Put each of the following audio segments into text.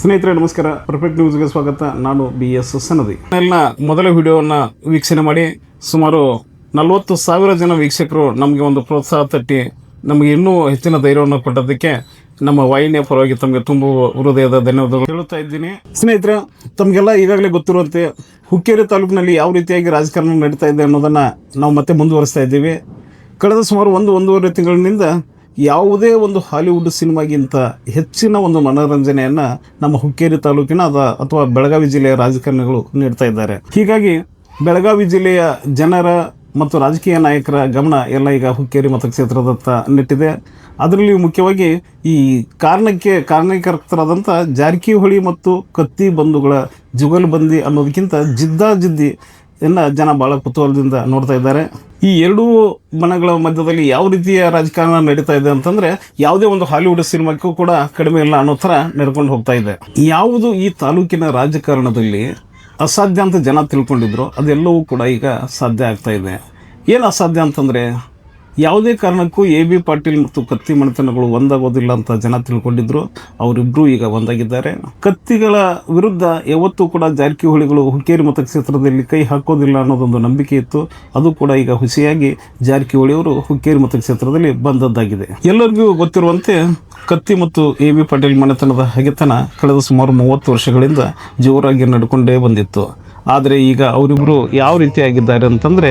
ಸ್ನೇಹಿತರೆ, ನಮಸ್ಕಾರ. ಪರ್ಫೆಕ್ಟ್ ನ್ಯೂಸ್ಗೆ ಸ್ವಾಗತ. ನಾನು ಬಿ ಎಸ್ ಸನದಿ. ಎಲ್ಲ ಮೊದಲ ವಿಡಿಯೋವನ್ನು ವೀಕ್ಷಣೆ ಮಾಡಿ. ಸುಮಾರು ನಲವತ್ತು ಸಾವಿರ ಜನ ವೀಕ್ಷಕರು ನಮಗೆ ಒಂದು ಪ್ರೋತ್ಸಾಹ ತಟ್ಟಿ, ನಮಗೆ ಇನ್ನೂ ಹೆಚ್ಚಿನ ಧೈರ್ಯವನ್ನು ಕೊಟ್ಟದಕ್ಕೆ ನಮ್ಮ ವಾಹಿನಿಯ ಪರವಾಗಿ ತಮಗೆ ತುಂಬ ಹೃದಯದ ಧನ್ಯವಾದಗಳು. ಹೇಳುತ್ತಾ ಇದ್ದೀನಿ. ಸ್ನೇಹಿತರೆ, ತಮಗೆಲ್ಲ ಈಗಾಗಲೇ ಗೊತ್ತಿರುವಂತೆ ಹುಕ್ಕೇರಿ ತಾಲೂಕಿನಲ್ಲಿ ಯಾವ ರೀತಿಯಾಗಿ ರಾಜಕಾರಣ ನಡೀತಾ ಇದೆ ಅನ್ನೋದನ್ನು ನಾವು ಮತ್ತೆ ಮುಂದುವರಿಸ್ತಾ ಇದ್ದೀವಿ. ಕಳೆದ ಸುಮಾರು ಒಂದು, ಒಂದೂವರೆ ತಿಂಗಳಿನಿಂದ ಯಾವುದೇ ಒಂದು ಹಾಲಿವುಡ್ ಸಿನಿಮಾಗಿಂತ ಹೆಚ್ಚಿನ ಒಂದು ಮನೋರಂಜನೆಯನ್ನು ನಮ್ಮ ಹುಕ್ಕೇರಿ ತಾಲೂಕಿನ ಅದ ಅಥವಾ ಬೆಳಗಾವಿ ಜಿಲ್ಲೆಯ ರಾಜಕಾರಣಿಗಳು ನೀಡ್ತಾ ಇದ್ದಾರೆ. ಹೀಗಾಗಿ ಬೆಳಗಾವಿ ಜಿಲ್ಲೆಯ ಜನರ ಮತ್ತು ರಾಜಕೀಯ ನಾಯಕರ ಗಮನ ಎಲ್ಲ ಈಗ ಹುಕ್ಕೇರಿ ಮತಕ್ಷೇತ್ರದತ್ತ ನೆಟ್ಟಿದೆ. ಅದರಲ್ಲಿ ಮುಖ್ಯವಾಗಿ ಈ ಕಾರಣಕ್ಕೆ ಕಾರಣಕರ್ತರಾದಂಥ ಜಾರಕಿಹೊಳಿ ಮತ್ತು ಕತ್ತಿ ಬಂಧುಗಳ ಜುಗಲ್ಬಂದಿ ಅನ್ನೋದಕ್ಕಿಂತ ಜಿದ್ದಾಜಿದ್ದಿ ಎನ್ನ ಜನ ಭಾಳ ಕುತೂಹಲದಿಂದ ನೋಡ್ತಾ ಇದ್ದಾರೆ. ಈ ಎರಡೂ ಮನಗಳ ಮಧ್ಯದಲ್ಲಿ ಯಾವ ರೀತಿಯ ರಾಜಕಾರಣ ನಡೀತಾ ಇದೆ ಅಂತಂದ್ರೆ ಯಾವುದೇ ಒಂದು ಹಾಲಿವುಡ್ ಸಿನಿಮಾಕ್ಕೂ ಕೂಡ ಕಡಿಮೆ ಇಲ್ಲ ಅನ್ನೋ ಥರ ನಡ್ಕೊಂಡು ಹೋಗ್ತಾ ಇದೆ. ಯಾವುದು ಈ ತಾಲೂಕಿನ ರಾಜಕಾರಣದಲ್ಲಿ ಅಸಾಧ್ಯ ಅಂತ ಜನ ತಿಳ್ಕೊಂಡಿದ್ರು ಅದೆಲ್ಲವೂ ಕೂಡ ಈಗ ಸಾಧ್ಯ ಆಗ್ತಾ ಇದೆ. ಏನು ಅಸಾಧ್ಯ ಅಂತಂದರೆ ಯಾವುದೇ ಕಾರಣಕ್ಕೂ ಎ ಬಿ ಪಾಟೀಲ್ ಮತ್ತು ಕತ್ತಿ ಮನೆತನಗಳು ಒಂದಾಗೋದಿಲ್ಲ ಅಂತ ಜನ ತಿಳ್ಕೊಂಡಿದ್ರು. ಅವರಿಬ್ಬರು ಈಗ ಒಂದಾಗಿದ್ದಾರೆ. ಕತ್ತಿಗಳ ವಿರುದ್ಧ ಯಾವತ್ತೂ ಕೂಡ ಜಾರಕಿಹೊಳಿಗಳು ಹುಕ್ಕೇರಿ ಮತಕ್ಷೇತ್ರದಲ್ಲಿ ಕೈ ಹಾಕೋದಿಲ್ಲ ಅನ್ನೋದೊಂದು ನಂಬಿಕೆ ಇತ್ತು. ಅದು ಕೂಡ ಈಗ ಹುಸಿಯಾಗಿ ಜಾರಕಿಹೊಳಿಯವರು ಹುಕ್ಕೇರಿ ಮತಕ್ಷೇತ್ರದಲ್ಲಿ ಬಂದದ್ದಾಗಿದೆ. ಎಲ್ಲರಿಗೂ ಗೊತ್ತಿರುವಂತೆ ಕತ್ತಿ ಮತ್ತು ಎ ಬಿ ಪಾಟೀಲ್ ಮನೆತನದ ಹಗೆತನ ಕಳೆದ ಸುಮಾರು ಮೂವತ್ತು ವರ್ಷಗಳಿಂದ ಜೋರಾಗಿ ನಡ್ಕೊಂಡೇ ಬಂದಿತ್ತು. ಆದರೆ ಈಗ ಅವರಿಬ್ಬರು ಯಾವ ರೀತಿಯಾಗಿದ್ದಾರೆ ಅಂತಂದರೆ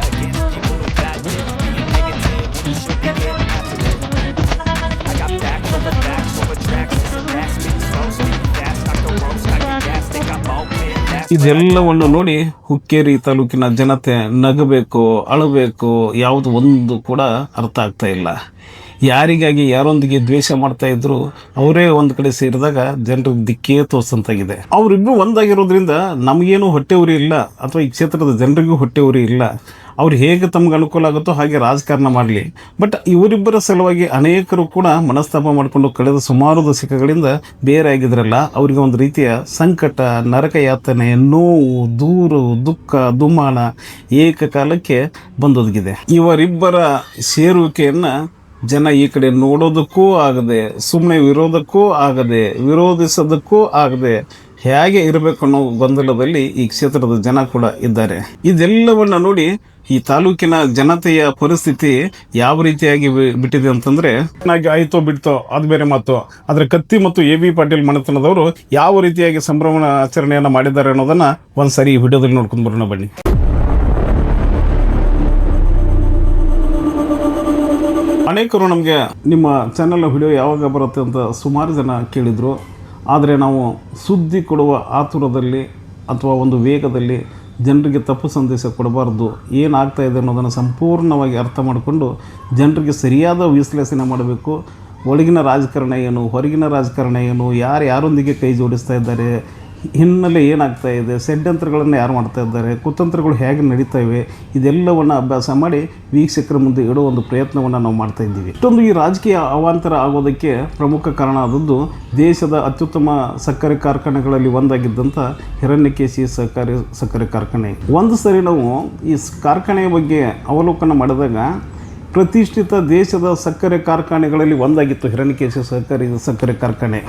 ಇದೆಲ್ಲವನ್ನು ನೋಡಿ ಹುಕ್ಕೇರಿ ತಾಲೂಕಿನ ಜನತೆ ನಗಬೇಕು, ಅಳಬೇಕು ಯಾವುದು ಒಂದು ಕೂಡ ಅರ್ಥ ಆಗ್ತಾ ಇಲ್ಲ. ಯಾರಿಗಾಗಿ ಯಾರೊಂದಿಗೆ ದ್ವೇಷ ಮಾಡ್ತಾ ಇದ್ರು ಅವರೇ ಒಂದು ಕಡೆ ಸೇರಿದಾಗ ಜನರ ದಿಕ್ಕೇ ತೋರ್ಸಂತಾಗಿದೆ. ಅವರಿಬ್ಬರು ಒಂದಾಗಿರೋದ್ರಿಂದ ನಮಗೇನು ಹೊಟ್ಟೆ ಉರಿ ಇಲ್ಲ, ಅಥವಾ ಈ ಕ್ಷೇತ್ರದ ಜನರಿಗೂ ಹೊಟ್ಟೆ ಉರಿ ಇಲ್ಲ. ಅವ್ರು ಹೇಗೆ ತಮ್ಗೆ ಅನುಕೂಲ ಆಗುತ್ತೋ ಹಾಗೆ ರಾಜಕಾರಣ ಮಾಡಲಿ. ಬಟ್ ಇವರಿಬ್ಬರ ಸಲುವಾಗಿ ಅನೇಕರು ಕೂಡ ಮನಸ್ತಾಪ ಮಾಡಿಕೊಂಡು ಕಳೆದ ಸುಮಾರು ದಶಕಗಳಿಂದ ಬೇರೆ ಆಗಿದ್ರಲ್ಲ, ಅವರಿಗೆ ಒಂದು ರೀತಿಯ ಸಂಕಟ ನರಕ ಯಾತನೆ ನೋವು, ದೂರು, ದುಃಖ ದುಮ್ಮಾನ ಏಕಕಾಲಕ್ಕೆ ಬಂದೊದಗಿದೆ. ಇವರಿಬ್ಬರ ಸೇರುವಿಕೆಯನ್ನು ಜನ ಈ ಕಡೆ ನೋಡೋದಕ್ಕೂ ಆಗದೆ ಸುಮ್ಮನೆ ವಿರೋಧಕ್ಕೂ ಆಗದೆ, ವಿರೋಧಿಸೋದಕ್ಕೂ ಆಗದೆ ಹೇಗೆ ಇರಬೇಕು ಅನ್ನೋ ಗೊಂದಲದಲ್ಲಿ ಈ ಕ್ಷೇತ್ರದ ಜನ ಕೂಡ ಇದ್ದಾರೆ. ಇದೆಲ್ಲವನ್ನ ನೋಡಿ ಈ ತಾಲೂಕಿನ ಜನತೆಯ ಪರಿಸ್ಥಿತಿ ಯಾವ ರೀತಿಯಾಗಿ ಬಿಟ್ಟಿದೆ ಅಂತಂದ್ರೆ, ಚೆನ್ನಾಗಿ ಆಯ್ತೋ ಬಿಡ್ತೋ ಅದು ಬೇರೆ ಮಾತು. ಆದರೆ ಕತ್ತಿ ಮತ್ತು ಎ ಬಿ ಪಾಟೀಲ್ ಮನೆತನದವರು ಯಾವ ರೀತಿಯಾಗಿ ಸಂಭ್ರಮ ಆಚರಣೆಯನ್ನು ಮಾಡಿದ್ದಾರೆ ಅನ್ನೋದನ್ನ ಒಂದ್ಸರಿ ಈ ವಿಡಿಯೋದಲ್ಲಿ ನೋಡ್ಕೊಂಡು ಬರೋಣ ಬನ್ನಿ. ಅನೇಕರು ನಮಗೆ ನಿಮ್ಮ ಚಾನೆಲ್ ವಿಡಿಯೋ ಯಾವಾಗ ಬರುತ್ತೆ ಅಂತ ಸುಮಾರು ಜನ ಕೇಳಿದರು. ಆದರೆ ನಾವು ಸುದ್ದಿ ಕೊಡುವ ಆತುರದಲ್ಲಿ ಅಥವಾ ಒಂದು ವೇಗದಲ್ಲಿ ಜನರಿಗೆ ತಪ್ಪು ಸಂದೇಶ ಕೊಡಬಾರ್ದು ಏನಾಗ್ತಾ ಇದೆ ಅನ್ನೋದನ್ನು ಸಂಪೂರ್ಣವಾಗಿ ಅರ್ಥ ಮಾಡಿಕೊಂಡು ಜನರಿಗೆ ಸರಿಯಾದ ವಿಶ್ಲೇಷಣೆ ಮಾಡಬೇಕು. ಒಳಗಿನ ರಾಜಕಾರಣ ಏನು? ಹೊರಗಿನ ರಾಜಕಾರಣ ಏನು? ಯಾರು ಯಾರೊಂದಿಗೆ ಕೈ ಜೋಡಿಸ್ತಾ ಇದ್ದಾರೆ? ಹಿನ್ನೆಲೆ ಏನಾಗ್ತಾ ಇದೆ? ಷಡ್ಯಂತ್ರಗಳನ್ನು ಯಾರು ಮಾಡ್ತಾ ಇದ್ದಾರೆ? ಕುತಂತ್ರಗಳು ಹೇಗೆ ನಡೀತಾ ಇವೆ ಇದೆಲ್ಲವನ್ನು ಅಭ್ಯಾಸ ಮಾಡಿ ವೀಕ್ಷಕರ ಮುಂದೆ ಇಡೋ ಒಂದು ಪ್ರಯತ್ನವನ್ನು ನಾವು ಮಾಡ್ತಾ ಇದ್ದೀವಿ. ಇಷ್ಟೊಂದು ಈ ರಾಜಕೀಯ ಅವಾಂತರ ಆಗೋದಕ್ಕೆ ಪ್ರಮುಖ ಕಾರಣ ಆದದ್ದು ದೇಶದ ಅತ್ಯುತ್ತಮ ಸಕ್ಕರೆ ಕಾರ್ಖಾನೆಗಳಲ್ಲಿ ಒಂದಾಗಿದ್ದಂಥ ಹಿರಣ್ಯಕೇಶಿ ಸಹಕಾರಿ ಸಕ್ಕರೆ ಕಾರ್ಖಾನೆ. ಒಂದು ಸರಿ ನಾವು ಈ ಕಾರ್ಖಾನೆಯ ಬಗ್ಗೆ ಅವಲೋಕನ ಮಾಡಿದಾಗ ಪ್ರತಿಷ್ಠಿತ ದೇಶದ ಸಕ್ಕರೆ ಕಾರ್ಖಾನೆಗಳಲ್ಲಿ ಒಂದಾಗಿತ್ತು. ಹಿರಣ್ಯಕೇಶ ಸಹಕಾರಿ ಸಕ್ಕರೆ ಕಾರ್ಖಾನೆ.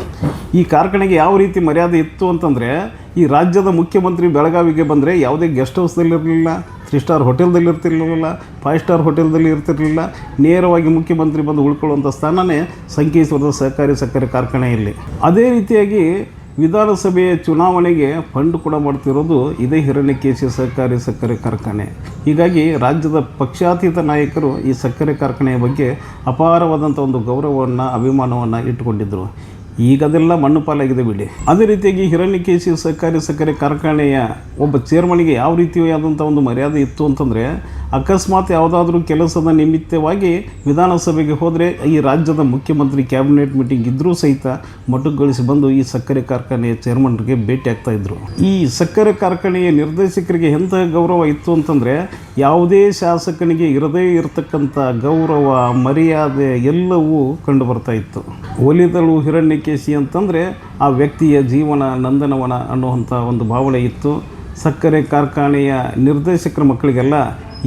ಈ ಕಾರ್ಖಾನೆಗೆ ಯಾವ ರೀತಿ ಮರ್ಯಾದೆ ಇತ್ತು ಅಂತಂದರೆ, ಈ ರಾಜ್ಯದ ಮುಖ್ಯಮಂತ್ರಿ ಬೆಳಗಾವಿಗೆ ಬಂದರೆ ಯಾವುದೇ ಗೆಸ್ಟ್ ಹೌಸ್ದಲ್ಲಿರಲಿಲ್ಲ ತ್ರೀ ಸ್ಟಾರ್ ಹೋಟೆಲ್ದಲ್ಲಿ ಇರ್ತಿರ್ಲಿಲ್ಲ, ಫೈವ್ ಸ್ಟಾರ್ ಹೋಟೆಲ್ದಲ್ಲಿ ಇರ್ತಿರಲಿಲ್ಲ, ನೇರವಾಗಿ ಮುಖ್ಯಮಂತ್ರಿ ಬಂದು ಉಳ್ಕೊಳ್ಳುವಂಥ ಸ್ಥಾನನೇ ಸಂಕೇಶ್ವರದ ಸಹಕಾರಿ ಸಕ್ಕರೆ ಕಾರ್ಖಾನೆಯಲ್ಲಿ ಅದೇ ರೀತಿಯಾಗಿ ವಿಧಾನಸಭೆಯ ಚುನಾವಣೆಗೆ ಫಂಡ್ ಕೂಡ ಮಾಡ್ತಿರೋದು ಇದೇ ಹಿರಣ್ಯಕೇಶಿ ಸಹಕಾರಿ ಸಕ್ಕರೆ ಕಾರ್ಖಾನೆ. ಹೀಗಾಗಿ ರಾಜ್ಯದ ಪಕ್ಷಾತೀತ ನಾಯಕರು ಈ ಸಕ್ಕರೆ ಕಾರ್ಖಾನೆಯ ಬಗ್ಗೆ ಅಪಾರವಾದಂಥ ಒಂದು ಗೌರವವನ್ನು, ಅಭಿಮಾನವನ್ನು ಇಟ್ಟುಕೊಂಡಿದ್ದರು ಈಗ ಅದೆಲ್ಲ ಮಣ್ಣು ಪಾಲಾಗಿದೆ ಬಿಡಿ. ಅದೇ ರೀತಿಯಾಗಿ ಹಿರಣ್ಯಕೇಶಿ ಸಹಕಾರಿ ಸಕ್ಕರೆ ಕಾರ್ಖಾನೆಯ ಒಬ್ಬ ಚೇರ್ಮನಿಗೆ ಯಾವ ರೀತಿಯಾದಂಥ ಒಂದು ಮರ್ಯಾದೆ ಇತ್ತು ಅಂತಂದರೆ, ಅಕಸ್ಮಾತ್ ಯಾವುದಾದ್ರೂ ಕೆಲಸದ ನಿಮಿತ್ತವಾಗಿ ವಿಧಾನಸಭೆಗೆ ಹೋದರೆ ಈ ರಾಜ್ಯದ ಮುಖ್ಯಮಂತ್ರಿ ಕ್ಯಾಬಿನೆಟ್ ಮೀಟಿಂಗ್ ಇದ್ದರೂ ಸಹಿತ ಮೊಟಕುಗೊಳಿಸಿ ಬಂದು ಈ ಸಕ್ಕರೆ ಕಾರ್ಖಾನೆಯ ಚೇರ್ಮನ್ರಿಗೆ ಭೇಟಿ ಇದ್ರು. ಈ ಸಕ್ಕರೆ ಕಾರ್ಖಾನೆಯ ನಿರ್ದೇಶಕರಿಗೆ ಎಂಥ ಗೌರವ ಇತ್ತು ಅಂತಂದರೆ, ಯಾವುದೇ ಶಾಸಕನಿಗೆ ಇರದೇ ಇರತಕ್ಕಂಥ ಗೌರವ, ಮರ್ಯಾದೆ ಎಲ್ಲವೂ ಕಂಡು ಬರ್ತಾ ಇತ್ತು. ಒಲಿದಳು ಹಿರಣ್ಯಕೇಶಿ ಅಂತಂದರೆ ಆ ವ್ಯಕ್ತಿಯ ಜೀವನ, ನಂದನವನ ಅನ್ನುವಂಥ ಒಂದು ಭಾವನೆ ಇತ್ತು. ಸಕ್ಕರೆ ಕಾರ್ಖಾನೆಯ ನಿರ್ದೇಶಕರ ಮಕ್ಕಳಿಗೆಲ್ಲ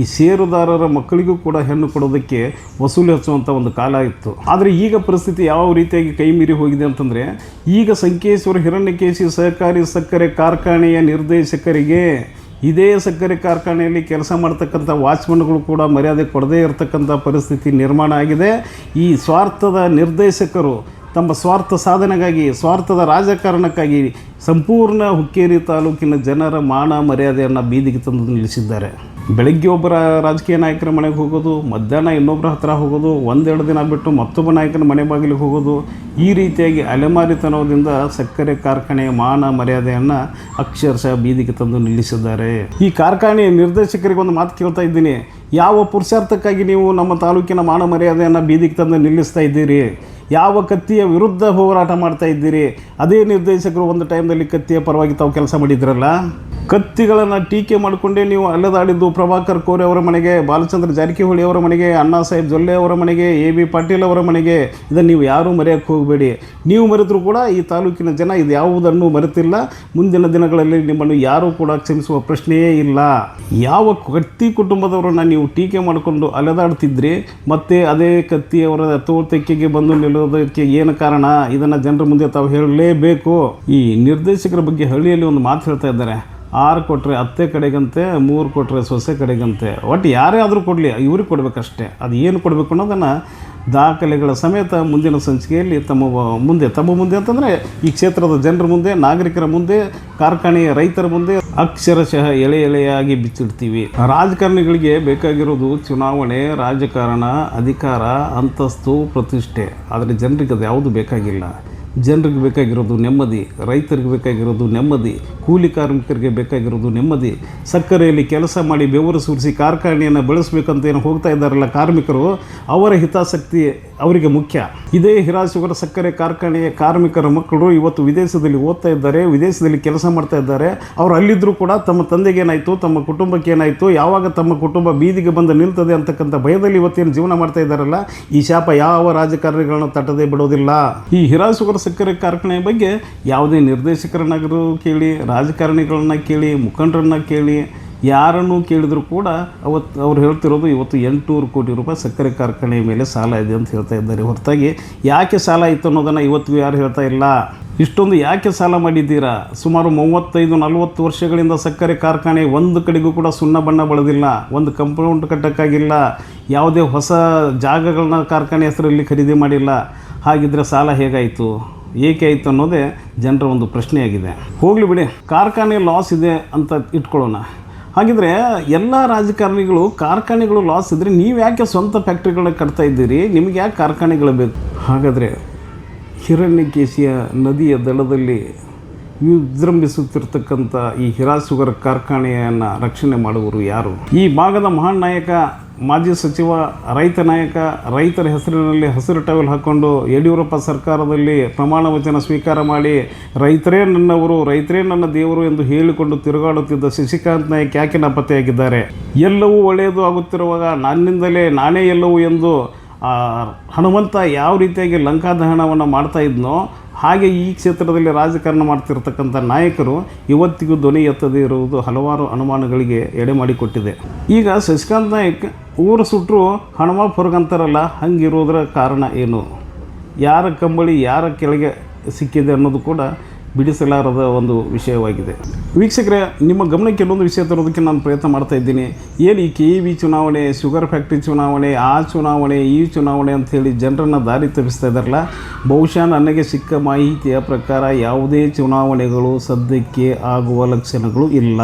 ಈ ಷೇರುದಾರರ ಮಕ್ಕಳಿಗೂ ಕೂಡ ಹೆಣ್ಣು ಕೊಡೋದಕ್ಕೆ ವಸೂಲಿ ಹಚ್ಚುವಂಥ ಒಂದು ಕಾಲ ಇತ್ತು. ಆದರೆ ಈಗ ಪರಿಸ್ಥಿತಿ ಯಾವ ರೀತಿಯಾಗಿ ಕೈ ಮೀರಿ ಹೋಗಿದೆ ಅಂತಂದರೆ, ಈಗ ಸಂಕೇಶ್ವರ ಹಿರಣ್ಯಕೇಶಿ ಸಹಕಾರಿ ಸಕ್ಕರೆ ಕಾರ್ಖಾನೆಯ ನಿರ್ದೇಶಕರಿಗೆ ಇದೇ ಸಕ್ಕರೆ ಕಾರ್ಖಾನೆಯಲ್ಲಿ ಕೆಲಸ ಮಾಡ್ತಕ್ಕಂಥ ವಾಚ್ಮನ್ಗಳು ಕೂಡ ಮರ್ಯಾದೆ ಕೊಡದೇ ಇರತಕ್ಕಂಥ ಪರಿಸ್ಥಿತಿ ನಿರ್ಮಾಣ ಆಗಿದೆ. ಈ ಸ್ವಾರ್ಥದ ನಿರ್ದೇಶಕರು ತಮ್ಮ ಸ್ವಾರ್ಥ ಸಾಧನೆಗಾಗಿ, ಸ್ವಾರ್ಥದ ರಾಜಕಾರಣಕ್ಕಾಗಿ ಸಂಪೂರ್ಣ ಹುಕ್ಕೇರಿ ತಾಲೂಕಿನ ಜನರ ಮಾನ ಮರ್ಯಾದೆಯನ್ನು ಬೀದಿಗೆ ತಂದು ನಿಲ್ಲಿಸಿದ್ದಾರೆ. ಬೆಳಗ್ಗೆ ಒಬ್ಬರ ರಾಜಕೀಯ ನಾಯಕರ ಮನೆಗೆ ಹೋಗೋದು, ಮಧ್ಯಾಹ್ನ ಇನ್ನೊಬ್ಬರ ಹತ್ರ ಹೋಗೋದು, ಒಂದೆರಡು ದಿನ ಬಿಟ್ಟು ಮತ್ತೊಬ್ಬ ನಾಯಕನ ಮನೆ ಬಾಗಿಲಿಗೆ ಹೋಗೋದು, ಈ ರೀತಿಯಾಗಿ ಅಲೆಮಾರಿತನದಿಂದ ಸಕ್ಕರೆ ಕಾರ್ಖಾನೆಯ ಮಾನ ಮರ್ಯಾದೆಯನ್ನು ಅಕ್ಷರಶಃ ಬೀದಿಗೆ ತಂದು ನಿಲ್ಲಿಸಿದ್ದಾರೆ. ಈ ಕಾರ್ಖಾನೆಯ ನಿರ್ದೇಶಕರಿಗೆ ಒಂದು ಮಾತು ಕೇಳ್ತಾ ಇದ್ದೀನಿ. ಯಾವ ಪುರುಷಾರ್ಥಕ್ಕಾಗಿ ನೀವು ನಮ್ಮ ತಾಲೂಕಿನ ಮಾನ ಮರ್ಯಾದೆಯನ್ನು ಬೀದಿಗೆ ತಂದು ನಿಲ್ಲಿಸ್ತಾ ಇದ್ದೀರಿ? ಯಾವ ಕತ್ತಿಯ ವಿರುದ್ಧ ಹೋರಾಟ ಮಾಡ್ತಾ ಇದ್ದೀರಿ? ಅದೇ ನಿರ್ದೇಶಕರು ಒಂದು ಟೈಮ್ನಲ್ಲಿ ಕತ್ತಿಯ ಪರವಾಗಿ ತಾವು ಕೆಲಸ ಮಾಡಿದ್ರಲ್ಲ? ಕತ್ತಿಗಳನ್ನು ಟೀಕೆ ಮಾಡಿಕೊಂಡೇ ನೀವು ಅಲೆದಾಡಿದ್ದು ಪ್ರಭಾಕರ್ ಕೋರೆ ಅವರ ಮನೆಗೆ, ಬಾಲಚಂದ್ರ ಜಾರಕಿಹೊಳಿ ಅವರ ಮನೆಗೆ, ಅಣ್ಣಾ ಸಾಹೇಬ್ ಜೊಲ್ಲೆ ಅವರ ಮನೆಗೆ, ಎ ಬಿ ಪಾಟೀಲ್ ಅವರ ಮನೆಗೆ, ಇದನ್ನು ನೀವು ಯಾರೂ ಮರೆಯೋಕ್ಕೆ ಹೋಗಬೇಡಿ. ನೀವು ಮರೆತರೂ ಕೂಡ ಈ ತಾಲೂಕಿನ ಜನ ಇದು ಯಾವುದನ್ನು ಮರೆತಿಲ್ಲ. ಮುಂದಿನ ದಿನಗಳಲ್ಲಿ ನಿಮ್ಮನ್ನು ಯಾರೂ ಕೂಡ ಕ್ಷಮಿಸುವ ಪ್ರಶ್ನೆಯೇ ಇಲ್ಲ. ಯಾವ ಕತ್ತಿ ಕುಟುಂಬದವರನ್ನು ನೀವು ಟೀಕೆ ಮಾಡಿಕೊಂಡು ಅಲೆದಾಡ್ತಿದ್ರಿ, ಮತ್ತೆ ಅದೇ ಕತ್ತಿಯವರ ತೋಳ್ತೆಕ್ಕೆಗೆ ಬಂದು ನಿಲ್ಲೋದಕ್ಕೆ ಏನು ಕಾರಣ? ಇದನ್ನು ಜನರ ಮುಂದೆ ತಾವು ಹೇಳಲೇಬೇಕು. ಈ ನಿರ್ದೇಶಕರ ಬಗ್ಗೆ ಹಳ್ಳಿಯಲ್ಲಿ ಒಂದು ಮಾತು ಹೇಳ್ತಾ ಇದ್ದಾರೆ. ಆರು ಕೊಟ್ಟರೆ ಅತ್ತೆ ಕಡೆಗಂತೆ, ಮೂರು ಕೊಟ್ಟರೆ ಸೊಸೆ ಕಡೆಗಂತೆ. ಒಟ್ಟು ಯಾರೇ ಆದರೂ ಕೊಡಲಿ, ಇವ್ರಿಗೆ ಕೊಡಬೇಕಷ್ಟೇ. ಅದು ಏನು ಕೊಡಬೇಕು ಅನ್ನೋದನ್ನು ದಾಖಲೆಗಳ ಸಮೇತ ಮುಂದಿನ ಸಂಚಿಕೆಯಲ್ಲಿ ತಮ್ಮ ಮುಂದೆ ತಮ್ಮ ಮುಂದೆ ಅಂತಂದರೆ ಈ ಕ್ಷೇತ್ರದ ಜನರ ಮುಂದೆ, ನಾಗರಿಕರ ಮುಂದೆ, ಕಾರ್ಖಾನೆಯ ರೈತರ ಮುಂದೆ ಅಕ್ಷರಶಃ ಎಳೆ ಎಳೆಯಾಗಿ ಬಿಚ್ಚಿಡ್ತೀವಿ. ರಾಜಕಾರಣಿಗಳಿಗೆ ಬೇಕಾಗಿರೋದು ಚುನಾವಣೆ, ರಾಜಕಾರಣ, ಅಧಿಕಾರ, ಅಂತಸ್ತು, ಪ್ರತಿಷ್ಠೆ. ಆದರೆ ಜನರಿಗೆ ಅದು ಯಾವುದು ಬೇಕಾಗಿಲ್ಲ. ಜನರಿಗೆ ಬೇಕಾಗಿರೋದು ನೆಮ್ಮದಿ, ರೈತರಿಗೆ ಬೇಕಾಗಿರೋದು ನೆಮ್ಮದಿ, ಕೂಲಿ ಕಾರ್ಮಿಕರಿಗೆ ಬೇಕಾಗಿರೋದು ನೆಮ್ಮದಿ. ಸಕ್ಕರೆಯಲ್ಲಿ ಕೆಲಸ ಮಾಡಿ ಬೆವರು ಸುರಿಸಿ ಕಾರ್ಖಾನೆಯನ್ನು ಬೆಳೆಸಬೇಕಂತ ಏನು ಹೋಗ್ತಾ ಇದ್ದಾರಲ್ಲ ಕಾರ್ಮಿಕರು, ಅವರ ಹಿತಾಸಕ್ತಿ ಅವರಿಗೆ ಮುಖ್ಯ. ಇದೇ ಹಿರಾಸುಗರ ಸಕ್ಕರೆ ಕಾರ್ಖಾನೆಯ ಕಾರ್ಮಿಕರ ಮಕ್ಕಳು ಇವತ್ತು ವಿದೇಶದಲ್ಲಿ ಓದ್ತಾ ಇದ್ದಾರೆ, ವಿದೇಶದಲ್ಲಿ ಕೆಲಸ ಮಾಡ್ತಾ ಇದ್ದಾರೆ. ಅವರು ಅಲ್ಲಿದ್ದರೂ ಕೂಡ ತಮ್ಮ ತಂದೆಗೆ ಏನಾಯಿತು, ತಮ್ಮ ಕುಟುಂಬಕ್ಕೆ ಏನಾಯಿತು, ಯಾವಾಗ ತಮ್ಮ ಕುಟುಂಬ ಬೀದಿಗೆ ಬಂದು ನಿಲ್ತದೆ ಅಂತಕ್ಕಂಥ ಭಯದಲ್ಲಿ ಇವತ್ತೇನು ಜೀವನ ಮಾಡ್ತಾ ಇದ್ದಾರಲ್ಲ? ಈ ಶಾಪ ಯಾವ ರಾಜಕಾರಣಿಗಳನ್ನು ತಟ್ಟದೆ ಬಿಡೋದಿಲ್ಲ. ಈ ಹಿರಾಶುಗರ ಸಕ್ಕರೆ ಕಾರ್ಖಾನೆ ಬಗ್ಗೆ ಯಾವುದೇ ನಿರ್ದೇಶಕರನ್ನಾದರೂ ಕೇಳಿ, ರಾಜಕಾರಣಿಗಳನ್ನ ಕೇಳಿ, ಮುಖಂಡರನ್ನ ಕೇಳಿ, ಯಾರನ್ನು ಕೇಳಿದರೂ ಕೂಡ ಅವತ್ತು ಅವ್ರು ಹೇಳ್ತಿರೋದು ಇವತ್ತು ಎಂಟುನೂರು ಕೋಟಿ ರೂಪಾಯಿ ಸಕ್ಕರೆ ಕಾರ್ಖಾನೆಯ ಮೇಲೆ ಸಾಲ ಇದೆ ಅಂತ ಹೇಳ್ತಾ ಇದ್ದಾರೆ. ಹೊರತಾಗಿ ಯಾಕೆ ಸಾಲ ಇತ್ತು ಅನ್ನೋದನ್ನು ಇವತ್ತು ಯಾರು ಹೇಳ್ತಾ ಇಲ್ಲ? ಇಷ್ಟೊಂದು ಯಾಕೆ ಸಾಲ ಮಾಡಿದ್ದೀರಾ? ಸುಮಾರು ಮೂವತ್ತೈದು, ನಲವತ್ತು ವರ್ಷಗಳಿಂದ ಸಕ್ಕರೆ ಕಾರ್ಖಾನೆ ಒಂದು ಕಡೆಗೂ ಕೂಡ ಸುಣ್ಣ ಬಣ್ಣ ಬಳದಿಲ್ಲ, ಒಂದು ಕಂಪೌಂಡ್ ಕಟ್ಟೋಕ್ಕಾಗಿಲ್ಲ, ಯಾವುದೇ ಹೊಸ ಜಾಗಗಳನ್ನ ಕಾರ್ಖಾನೆ ಹೆಸರಲ್ಲಿ ಖರೀದಿ ಮಾಡಿಲ್ಲ. ಹಾಗಿದ್ದರೆ ಸಾಲ ಹೇಗಾಯಿತು? ಏಕೆ ಆಯಿತು ಅನ್ನೋದೇ ಜನರ ಒಂದು ಪ್ರಶ್ನೆಯಾಗಿದೆ. ಹೋಗಲಿ ಬಿಡಿ, ಕಾರ್ಖಾನೆ ಲಾಸ್ ಇದೆ ಅಂತ ಇಟ್ಕೊಳ್ಳೋಣ. ಹಾಗಿದ್ರೆ ಎಲ್ಲ ರಾಜಕಾರಣಿಗಳು ಕಾರ್ಖಾನೆಗಳು ಲಾಸ್ ಇದ್ದರೆ ನೀವು ಯಾಕೆ ಸ್ವಂತ ಫ್ಯಾಕ್ಟ್ರಿಗಳನ್ನ ಕಟ್ತಾ ಇದ್ದೀರಿ? ನಿಮ್ಗೆ ಯಾಕೆ ಕಾರ್ಖಾನೆಗಳು ಬೇಕು? ಹಾಗಾದರೆ ಹಿರಣ್ಯಕೇಶಿಯ ನದಿಯ ದಳದಲ್ಲಿ ವಿಜೃಂಭಿಸುತ್ತಿರ್ತಕ್ಕಂಥ ಈ ಹಿರಾ ಶುಗರ್ ಕಾರ್ಖಾನೆಯನ್ನು ರಕ್ಷಣೆ ಮಾಡುವರು ಯಾರು? ಈ ಭಾಗದ ಮಹಾನ್ ನಾಯಕ, ಮಾಜಿ ಸಚಿವ, ರೈತ ನಾಯಕ, ರೈತರ ಹೆಸರಿನಲ್ಲಿ ಹಸಿರು ಟವೆಲ್ ಹಾಕ್ಕೊಂಡು ಯಡಿಯೂರಪ್ಪ ಸರ್ಕಾರದಲ್ಲಿ ಪ್ರಮಾಣ ವಚನ ಸ್ವೀಕಾರ ಮಾಡಿ, ರೈತರೇ ನನ್ನವರು, ರೈತರೇ ನನ್ನ ದೇವರು ಎಂದು ಹೇಳಿಕೊಂಡು ತಿರುಗಾಡುತ್ತಿದ್ದ ಶಶಿಕಾಂತ್ ನಾಯಕ್ ಯಾಕೆ ನಾಪತ್ತೆಯಾಗಿದ್ದಾರೆ? ಎಲ್ಲವೂ ಒಳ್ಳೆಯದು ಆಗುತ್ತಿರುವಾಗ ನನ್ನಿಂದಲೇ ನಾನೇ ಎಲ್ಲವೂ ಎಂದು ಹನುಮಂತ ಯಾವ ರೀತಿಯಾಗಿ ಲಂಕಾದಹನವನ್ನು ಮಾಡ್ತಾ ಇದ್ನೋ ಹಾಗೆ ಈ ಕ್ಷೇತ್ರದಲ್ಲಿ ರಾಜಕಾರಣ ಮಾಡ್ತಿರ್ತಕ್ಕಂಥ ನಾಯಕರು ಇವತ್ತಿಗೂ ಧ್ವನಿ ಎತ್ತದೇ ಇರುವುದು ಹಲವಾರು ಅನುಮಾನಗಳಿಗೆ ಎಡೆ ಮಾಡಿಕೊಟ್ಟಿದೆ. ಈಗ ಶಶಿಕಾಂತ್ ನಾಯಕ್ ಊರು ಸುಟ್ಟರು ಹನುಮ ಹೊರಗಂತಾರಲ್ಲ ಹಂಗಿರೋದ್ರ ಕಾರಣ ಏನು? ಯಾರ ಕಂಬಳಿ, ಯಾರ ಕೆಳಗೆ ಸಿಕ್ಕಿದೆ ಅನ್ನೋದು ಕೂಡ ಬಿಡಿಸಲಾರದ ಒಂದು ವಿಷಯವಾಗಿದೆ. ವೀಕ್ಷಕರೇ, ನಿಮ್ಮ ಗಮನಕ್ಕೆ ಕೆಲವೊಂದು ವಿಷಯ ತರೋದಕ್ಕೆ ನಾನು ಪ್ರಯತ್ನ ಮಾಡ್ತಾ ಇದ್ದೀನಿ. ಏನು ಈ ಕೆ ಇ ವಿ ಚುನಾವಣೆ ಶುಗರ್ ಫ್ಯಾಕ್ಟ್ರಿ ಚುನಾವಣೆ, ಆ ಚುನಾವಣೆ, ಈ ಚುನಾವಣೆ ಅಂಥೇಳಿ ಜನರನ್ನು ದಾರಿ ತಪ್ಪಿಸ್ತಾ ಇದ್ದಾರಲ್ಲ, ಬಹುಶಃ ನನಗೆ ಸಿಕ್ಕ ಮಾಹಿತಿಯ ಪ್ರಕಾರ ಯಾವುದೇ ಚುನಾವಣೆಗಳು ಸದ್ಯಕ್ಕೆ ಆಗುವ ಲಕ್ಷಣಗಳು ಇಲ್ಲ.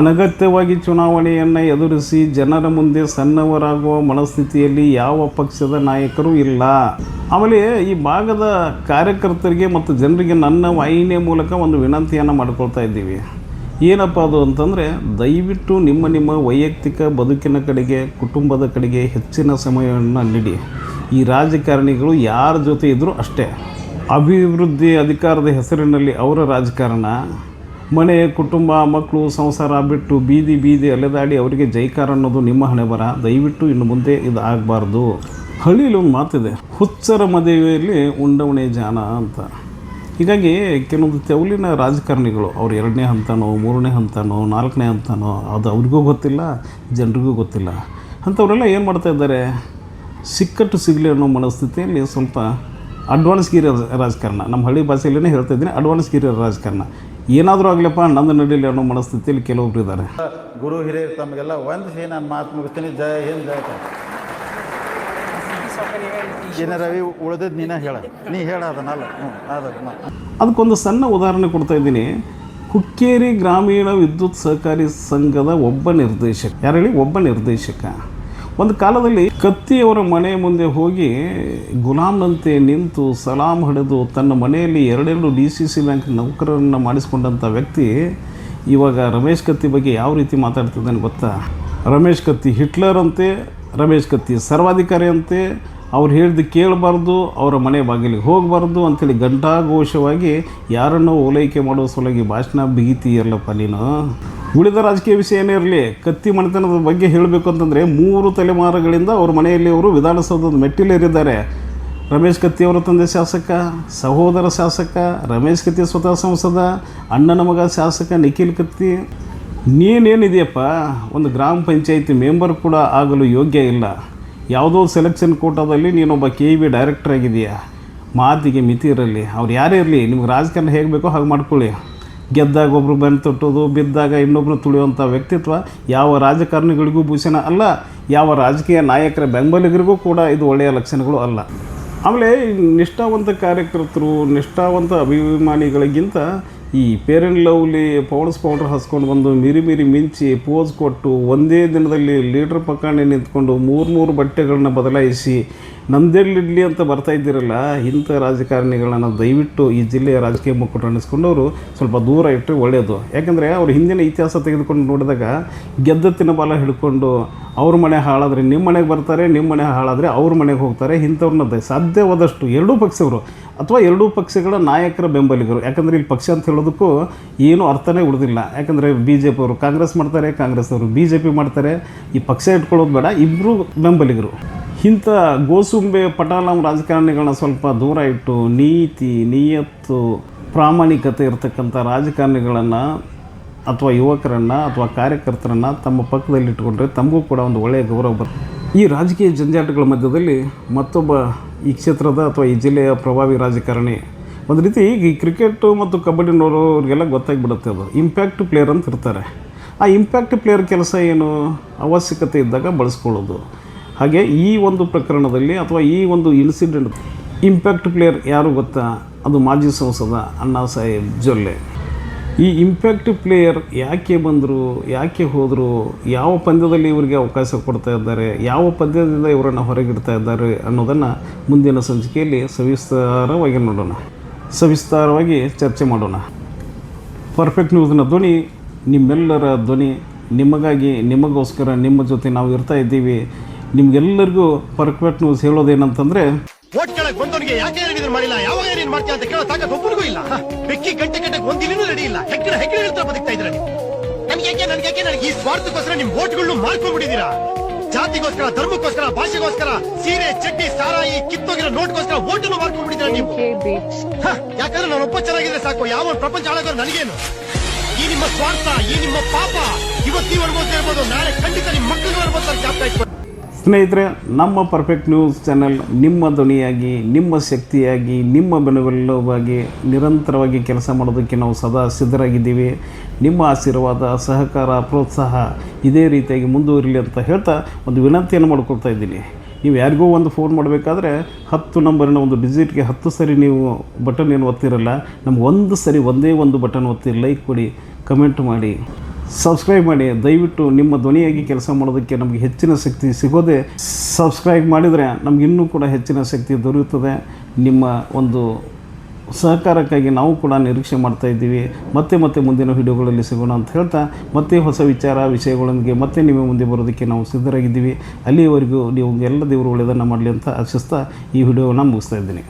ಅನಗತ್ಯವಾಗಿ ಚುನಾವಣೆಯನ್ನು ಎದುರಿಸಿ ಜನರ ಮುಂದೆ ಸಣ್ಣವರಾಗುವ ಮನಸ್ಥಿತಿಯಲ್ಲಿ ಯಾವ ಪಕ್ಷದ ನಾಯಕರು ಇಲ್ಲ. ಆಮೇಲೆ ಈ ಭಾಗದ ಕಾರ್ಯಕರ್ತರಿಗೆ ಮತ್ತು ಜನರಿಗೆ ನನ್ನ ವಾಹಿನಿಯ ಮೂಲಕ ಒಂದು ವಿನಂತಿಯನ್ನು ಮಾಡ್ಕೊಳ್ತಾ ಇದ್ದೀವಿ. ಏನಪ್ಪ ಅದು ಅಂತಂದರೆ, ದಯವಿಟ್ಟು ನಿಮ್ಮ ನಿಮ್ಮ ವೈಯಕ್ತಿಕ ಬದುಕಿನ ಕಡೆಗೆ, ಕುಟುಂಬದ ಕಡೆಗೆ ಹೆಚ್ಚಿನ ಸಮಯವನ್ನು ನೀಡಿ. ಈ ರಾಜಕಾರಣಿಗಳು ಯಾರ ಜೊತೆ ಇದ್ದರೂ ಅಷ್ಟೇ. ಅಭಿವೃದ್ಧಿ ಅಧಿಕಾರದ ಹೆಸರಿನಲ್ಲಿ ಅವರ ರಾಜಕಾರಣ. ಮನೆ, ಕುಟುಂಬ, ಮಕ್ಕಳು, ಸಂಸಾರ ಬಿಟ್ಟು ಬೀದಿ ಬೀದಿ ಅಲೆದಾಡಿ ಅವರಿಗೆ ಜೈಕಾರ ಅನ್ನೋದು ನಿಮ್ಮ ಹಣೆ ದಯವಿಟ್ಟು ಇನ್ನು ಮುಂದೆ ಇದು ಆಗಬಾರ್ದು. ಹಳ್ಳಿಯಲ್ಲಿ ಒಂದು ಮಾತಿದೆ, ಹುಚ್ಚರ ಮದುವೆಯಲ್ಲಿ ಉಂಡವಣೆ ಜಾನ ಅಂತ. ಹೀಗಾಗಿ ಕೆಲವೊಂದು ತೆವಲಿನ ರಾಜಕಾರಣಿಗಳು, ಅವ್ರು ಎರಡನೇ ಹಂತನೋ, ಮೂರನೇ ಹಂತನೋ, ನಾಲ್ಕನೇ ಹಂತನೋ, ಅದು ಅವ್ರಿಗೂ ಗೊತ್ತಿಲ್ಲ, ಜನರಿಗೂ ಗೊತ್ತಿಲ್ಲ. ಅಂಥವರೆಲ್ಲ ಏನು ಮಾಡ್ತಾ ಇದ್ದಾರೆ? ಸಿಕ್ಕಟ್ಟು ಸಿಗಲಿ ಅನ್ನೋ ಮನಸ್ಥಿತಿಯಲ್ಲಿ ಸ್ವಲ್ಪ ಅಡ್ವಾನ್ಸ್ ಗಿರಿ ರಾಜಕಾರಣ. ನಮ್ಮ ಹಳ್ಳಿ ಭಾಷೆಯಲ್ಲೇ ಹೇಳ್ತಾ ಇದ್ದೀನಿ ಅಡ್ವಾನ್ಸ್ ಗಿರಿ ರಾಜಕಾರಣ. ಏನಾದರೂ ಆಗಲಪ್ಪ ನಂದು ನಡೀಲಿ ಅನ್ನೋ ಮನಸ್ಥಿತಿಯಲ್ಲಿ ಕೆಲವೊಬ್ರು ಇದ್ದಾರೆ. ಗುರು ಹಿರಿಯರು ತಮಗೆಲ್ಲ ಒಂದು ನಾನು ಮಾತು ಮುಗಿಸ್ತೀನಿ. ಜಯ ಹಿಂದ್ ಜಯ ಕರ್ನಾಟಕ. ಏನ ರವಿ, ಉಳ್ದದ್ ನೀನ ಹೇಳ. ನೀ ಹೇಳ ಅದನ್ನಲ್ಲ. ಹ್ಞೂ ಅದ ನಾ- ಅದಕ್ಕೊಂದು ಸಣ್ಣ ಉದಾಹರಣೆ ಕೊಡ್ತಾ ಇದ್ದೀನಿ. ಹುಕ್ಕೇರಿ ಗ್ರಾಮೀಣ ವಿದ್ಯುತ್ ಸಹಕಾರಿ ಸಂಘದ ಒಬ್ಬ ನಿರ್ದೇಶಕ. ಯಾರು ಹೇಳಿ? ಒಬ್ಬ ನಿರ್ದೇಶಕ. ಒಂದು ಕಾಲದಲ್ಲಿ ಕತ್ತಿಯವರ ಮನೆ ಮುಂದೆ ಹೋಗಿ ಗುಲಾಮ್ನಂತೆ ನಿಂತು ಸಲಾಂ ಹಿಡಿದು ತನ್ನ ಮನೆಯಲ್ಲಿ ಎರಡೆರಡು ಡಿ ಸಿ ಸಿ ಬ್ಯಾಂಕ್ ನೌಕರರನ್ನು ಮಾಡಿಸಿಕೊಂಡಂಥ ವ್ಯಕ್ತಿ ಇವಾಗ ರಮೇಶ್ ಕತ್ತಿ ಬಗ್ಗೆ ಯಾವ ರೀತಿ ಮಾತಾಡ್ತಿದ್ದಾನೆ ಗೊತ್ತಾ? ರಮೇಶ್ ಕತ್ತಿ ಹಿಟ್ಲರ್ ಅಂತೆ, ರಮೇಶ್ ಕತ್ತಿ ಸರ್ವಾಧಿಕಾರಿ ಅಂತೆ ಅವ್ರು ಹೇಳಿದ್ದು ಕೇಳಬಾರ್ದು, ಅವರ ಮನೆ ಬಾಗಿಲಿಗೆ ಹೋಗಬಾರ್ದು ಅಂಥೇಳಿ ಘಂಟಾಘೋಷವಾಗಿ ಯಾರನ್ನೋ ಓಲೈಕೆ ಮಾಡೋ ಸಲುವಾಗಿ ಭಾಷಣ ಬಿಗಿತೀಯಲ್ಲಪ್ಪ ನೀನು. ಉಳಿದ ರಾಜಕೀಯ ವಿಷಯ ಏನೇ ಇರಲಿ, ಕತ್ತಿ ಮನೆತನದ ಬಗ್ಗೆ ಹೇಳಬೇಕು ಅಂತಂದರೆ ಮೂರು ತಲೆಮಾರುಗಳಿಂದ ಅವ್ರ ಮನೆಯಲ್ಲಿ ಅವರು ವಿಧಾನಸೌಧದ ಮೆಟ್ಟಿಲೇರಿದ್ದಾರೆ. ರಮೇಶ್ ಕತ್ತಿ ಅವರ ತಂದೆ ಶಾಸಕ, ಸಹೋದರ ಶಾಸಕ, ರಮೇಶ್ ಕತ್ತಿ ಸ್ವತಃ ಸಂಸದ, ಅಣ್ಣನ ಮಗ ಶಾಸಕ ನಿಖಿಲ್ ಕತ್ತಿ. ನೀನೇನಿದೆಯಪ್ಪ? ಒಂದು ಗ್ರಾಮ ಪಂಚಾಯಿತಿ ಮೆಂಬರ್ ಕೂಡ ಆಗಲು ಯೋಗ್ಯ ಇಲ್ಲ. ಯಾವುದೋ ಸೆಲೆಕ್ಷನ್ ಕೋಟಾದಲ್ಲಿ ನೀನೊಬ್ಬ ಕೆ ಬಿ ಡೈರೆಕ್ಟರ್ ಆಗಿದೆಯಾ ಮಾತಿಗೆ ಮಿತಿ ಇರಲಿ. ಅವ್ರು ಯಾರೇ ಇರಲಿ, ನಿಮ್ಗೆ ರಾಜಕಾರಣ ಹೇಗೆ ಬೇಕೋ ಹಾಗೆ ಮಾಡ್ಕೊಳ್ಳಿ. ಗೆದ್ದಾಗ ಒಬ್ಬರು ಬೆನ್ನು ತೊಟ್ಟೋದು, ಬಿದ್ದಾಗ ಇನ್ನೊಬ್ಬರು ತುಳಿಯುವಂಥ ವ್ಯಕ್ತಿತ್ವ ಯಾವ ರಾಜಕಾರಣಿಗಳಿಗೂ ಭೂಷಣ ಅಲ್ಲ, ಯಾವ ರಾಜಕೀಯ ನಾಯಕರ ಬೆಂಬಲಿಗರಿಗೂ ಕೂಡ ಇದು ಒಳ್ಳೆಯ ಲಕ್ಷಣಗಳು ಅಲ್ಲ. ಆಮೇಲೆ ನಿಷ್ಠಾವಂತ ಕಾರ್ಯಕರ್ತರು, ನಿಷ್ಠಾವಂತ ಅಭಿಮಾನಿಗಳಿಗಿಂತ ಈ ಪೇರೆಂಟ್ ಲವ್ಲಿ ಪೌಡರ್ಸ್ ಪೌಡರ್ ಹಸ್ಕೊಂಡು ಬಂದು ಮಿರಿ ಮಿರಿ ಮಿಂಚಿ ಪೋಸ್ ಕೊಟ್ಟು ಒಂದೇ ದಿನದಲ್ಲಿ ಲೀಡ್ರ್ ಪಕ್ಕನೆ ನಿಂತ್ಕೊಂಡು ಮೂರು ಮೂರು ಬಟ್ಟೆಗಳನ್ನ ಬದಲಾಯಿಸಿ ನಂದೆಲ್ಲಿಡ್ಲಿ ಅಂತ ಬರ್ತಾ ಇದ್ದೀರಲ್ಲ, ಇಂಥ ರಾಜಕಾರಣಿಗಳನ್ನ ದಯವಿಟ್ಟು ಈ ಜಿಲ್ಲೆಯ ರಾಜಕೀಯ ಮುಖಂಡರು ಅನ್ನಿಸ್ಕೊಂಡವರು ಸ್ವಲ್ಪ ದೂರ ಇಟ್ಟರೆ ಒಳ್ಳೆಯದು ಯಾಕೆಂದರೆ ಅವ್ರ ಹಿಂದಿನ ಇತಿಹಾಸ ತೆಗೆದುಕೊಂಡು ನೋಡಿದಾಗ ಗೆದ್ದತ್ತಿನ ಬಾಲ ಹಿಡ್ಕೊಂಡು ಅವ್ರ ಮನೆ ಹಾಳಾದರೆ ನಿಮ್ಮ ಮನೆಗೆ ಬರ್ತಾರೆ ನಿಮ್ಮ ಮನೆ ಹಾಳಾದರೆ ಅವ್ರ ಮನೆಗೆ ಹೋಗ್ತಾರೆ, ಇಂಥವ್ರನ್ನ ಸಾಧ್ಯವಾದಷ್ಟು ಎರಡೂ ಪಕ್ಷವರು ಅಥವಾ ಎರಡೂ ಪಕ್ಷಗಳ ನಾಯಕರ ಬೆಂಬಲಿಗರು. ಯಾಕಂದರೆ ಇಲ್ಲಿ ಪಕ್ಷ ಅಂತ ಹೇಳೋದಕ್ಕೂ ಏನೂ ಅರ್ಥನೇ ಉಳಿದಿಲ್ಲ. ಯಾಕಂದರೆ ಬಿ ಜೆ ಪಿಯವರು ಕಾಂಗ್ರೆಸ್ ಮಾಡ್ತಾರೆ, ಕಾಂಗ್ರೆಸ್ ಅವರು ಬಿ ಜೆ ಪಿ ಮಾಡ್ತಾರೆ. ಈ ಪಕ್ಷ ಇಟ್ಕೊಳ್ಳೋದು ಬೇಡ ಇಬ್ಬರು ಬೆಂಬಲಿಗರು. ಇಂಥ ಗೋಸುಂಬೆ ಪಟಾಲಂ ರಾಜಕಾರಣಿಗಳನ್ನ ಸ್ವಲ್ಪ ದೂರ ಇಟ್ಟು ನೀತಿ, ನಿಯತ್ತು, ಪ್ರಾಮಾಣಿಕತೆ ಇರತಕ್ಕಂಥ ರಾಜಕಾರಣಿಗಳನ್ನು ಅಥವಾ ಯುವಕರನ್ನು ಅಥವಾ ಕಾರ್ಯಕರ್ತರನ್ನು ತಮ್ಮ ಪಕ್ಕದಲ್ಲಿ ಇಟ್ಕೊಂಡ್ರೆ ತಮಗೂ ಕೂಡ ಒಂದು ಒಳ್ಳೆಯ ಗೌರವ ಬರುತ್ತೆ ಈ ರಾಜಕೀಯ ಜಂಜಾಟಗಳ ಮಧ್ಯದಲ್ಲಿ ಮತ್ತೊಬ್ಬ ಈ ಕ್ಷೇತ್ರದ ಅಥವಾ ಈ ಜಿಲ್ಲೆಯ ಪ್ರಭಾವಿ ರಾಜಕಾರಣಿ ಒಂದು ರೀತಿ ಈ ಕ್ರಿಕೆಟು ಮತ್ತು ಕಬಡ್ಡಿ ನೋಡೋರಿಗೆಲ್ಲ ಗೊತ್ತಾಗಿಬಿಡುತ್ತೆ ಅದು. ಇಂಪ್ಯಾಕ್ಟ್ ಪ್ಲೇಯರ್ ಅಂತ ಇರ್ತಾರೆ. ಆ ಇಂಪ್ಯಾಕ್ಟ್ ಪ್ಲೇಯರ್ ಕೆಲಸ ಏನು? ಅವಶ್ಯಕತೆ ಇದ್ದಾಗ ಬಳಸ್ಕೊಳ್ಳೋದು. ಹಾಗೆ ಈ ಒಂದು ಪ್ರಕರಣದಲ್ಲಿ ಅಥವಾ ಈ ಒಂದು ಇನ್ಸಿಡೆಂಟ್ ಇಂಪ್ಯಾಕ್ಟ್ ಪ್ಲೇಯರ್ ಯಾರು ಗೊತ್ತಾ? ಅದು ಮಾಜಿ ಸಂಸದ ಅಣ್ಣಾ ಸಾಹೇಬ್ ಜೊಲ್ಲೆ. ಈ ಇಂಪ್ಯಾಕ್ಟ್ ಪ್ಲೇಯರ್ ಯಾಕೆ ಬಂದರು, ಯಾಕೆ ಹೋದರು, ಯಾವ ಪಂದ್ಯದಲ್ಲಿ ಇವರಿಗೆ ಅವಕಾಶ ಕೊಡ್ತಾ ಇದ್ದಾರೆ, ಯಾವ ಪಂದ್ಯದಿಂದ ಇವರನ್ನು ಹೊರಗಿಡ್ತಾ ಇದ್ದಾರೆ ಅನ್ನೋದನ್ನು ಮುಂದಿನ ಸಂಚಿಕೆಯಲ್ಲಿ ಸವಿಸ್ತಾರವಾಗಿ ನೋಡೋಣ. ಸವಿಸ್ತಾರವಾಗಿ ಚರ್ಚೆ ಮಾಡೋಣ. ಪರ್ಫೆಕ್ಟ್ ನ್ಯೂಸ್ನ ಧ್ವನಿ, ನಿಮ್ಮೆಲ್ಲರ ಧ್ವನಿ, ನಿಮಗಾಗಿ, ನಿಮಗೋಸ್ಕರ ನಿಮ್ಮ ಜೊತೆ ನಾವು ಇರ್ತಾ ಇದ್ದೀವಿ. ನಿಮ್ಗೆಲ್ಲರಿಗೂ ಪರ್ಫೆಕ್ಟ್ ನ್ಯೂಸ್ ಹೇಳೋದೇನಂತಂದರೆ ಮಾಡ್ಕೊಂಡ್ಬಿಟ್ಟಿದ್ದೀರಾ ಜಾತಿಗೋಸ್ಕರ ಧರ್ಮಕ್ಕೋಸ್ಕರ ಭಾಷೆಗೋಸ್ಕರ ಸೀರೆ ಚಡ್ಡಿ ಸಾರಾಯಿ ಕಿತ್ತೋಗಿರೋ ನೋಟ್ಗೋಸ್ಕರ ಓಟನ್ನು ಮಾಡ್ಕೊಂಡ್ಬಿಟ್ಟಿದ್ರೆ ನೀವು? ಹ, ಯಾಕಂದ್ರೆ ನಾನು ಒಬ್ಬ ಚೆನ್ನಾಗಿದ್ರೆ ಸಾಕು. ಯಾವ ಪ್ರಪಂಚ ಹಾಳಾಗೋರು ನನಗೇನು? ಈ ನಿಮ್ಮ ಸ್ವಾರ್ಥ ಈ ನಿಮ್ಮ ಪಾಪ ಇವತ್ತು ನೀವು ಅನ್ಬೋತಾ ಇರ್ಬೋದು ನಾಳೆ ಖಂಡಿತ ನಿಮ್ಮ ಮಕ್ಕಳು ಅನ್ಬೋತಾರೆ ಜ್ಞಾಪಕ ಇಟ್ಕೊಳ್ಳಿ. ಸ್ನೇಹಿತರೆ, ನಮ್ಮ ಪರ್ಫೆಕ್ಟ್ ನ್ಯೂಸ್ ಚಾನೆಲ್ ನಿಮ್ಮ ಧ್ವನಿಯಾಗಿ, ನಿಮ್ಮ ಶಕ್ತಿಯಾಗಿ, ನಿಮ್ಮ ಬೆನ್ನೆಲುಬಾಗಿ ನಿರಂತರವಾಗಿ ಕೆಲಸ ಮಾಡೋದಕ್ಕೆ ನಾವು ಸದಾ ಸಿದ್ಧರಾಗಿದ್ದೀವಿ. ನಿಮ್ಮ ಆಶೀರ್ವಾದ, ಸಹಕಾರ, ಪ್ರೋತ್ಸಾಹ ಇದೇ ರೀತಿಯಾಗಿ ಮುಂದುವರಿಲಿ ಅಂತ ಹೇಳ್ತಾ ಒಂದು ವಿನಂತಿಯನ್ನು ಮಾಡ್ಕೊಳ್ತಾ ಇದ್ದೀನಿ. ನೀವು ಯಾರಿಗೋ ಒಂದು ಫೋನ್ ಮಾಡಬೇಕಾದ್ರೆ ಹತ್ತು ನಂಬರಿನ ಒಂದು ಡಿಜಿಟ್ಗೆ ಹತ್ತು ಸರಿ ನೀವು ಬಟನ್ ಏನು ಒತ್ತಿರಲ್ಲ, ನಮ್ಗೆ ಒಂದು ಸರಿ ಒಂದೇ ಒಂದು ಬಟನ್ ಒತ್ತಿ ಲೈಕ್ ಕೊಡಿ ಕಮೆಂಟ್ ಮಾಡಿ. ಸಬ್ಸ್ಕ್ರೈಬ್ ಮಾಡಿ. ದಯವಿಟ್ಟು ನಿಮ್ಮ ಧ್ವನಿಯಾಗಿ ಕೆಲಸ ಮಾಡೋದಕ್ಕೆ ನಮಗೆ ಹೆಚ್ಚಿನ ಶಕ್ತಿ ಸಿಗೋದೆ. ಸಬ್ಸ್ಕ್ರೈಬ್ ಮಾಡಿದರೆ ನಮ್ಗೆ ಇನ್ನೂ ಕೂಡ ಹೆಚ್ಚಿನ ಶಕ್ತಿ ದೊರೆಯುತ್ತದೆ. ನಿಮ್ಮ ಒಂದು ಸಹಕಾರಕ್ಕಾಗಿ ನಾವು ಕೂಡ ನಿರೀಕ್ಷೆ ಮಾಡ್ತಾ ಇದ್ದೀವಿ. ಮತ್ತೆ ಮತ್ತೆ ಮುಂದಿನ ವಿಡಿಯೋಗಳಲ್ಲಿ ಸಿಗೋಣ ಅಂತ ಹೇಳ್ತಾ, ಮತ್ತೆ ಹೊಸ ವಿಚಾರ, ವಿಷಯಗಳೊಂದಿಗೆ ಮತ್ತೆ ನಿಮ್ಮ ಮುಂದೆ ಬರೋದಕ್ಕೆ ನಾವು ಸಿದ್ಧರಾಗಿದ್ದೀವಿ. ಅಲ್ಲಿಯವರೆಗೂ ನೀವು ಎಲ್ಲ ದೇವರು ಒಳ್ಳೆಯದನ್ನು ಮಾಡಲಿ ಅಂತ ಆಶಿಸ್ತಾ ಈ ವಿಡಿಯೋವನ್ನು ಮುಗಿಸ್ತಾ ಇದ್ದೀನಿ.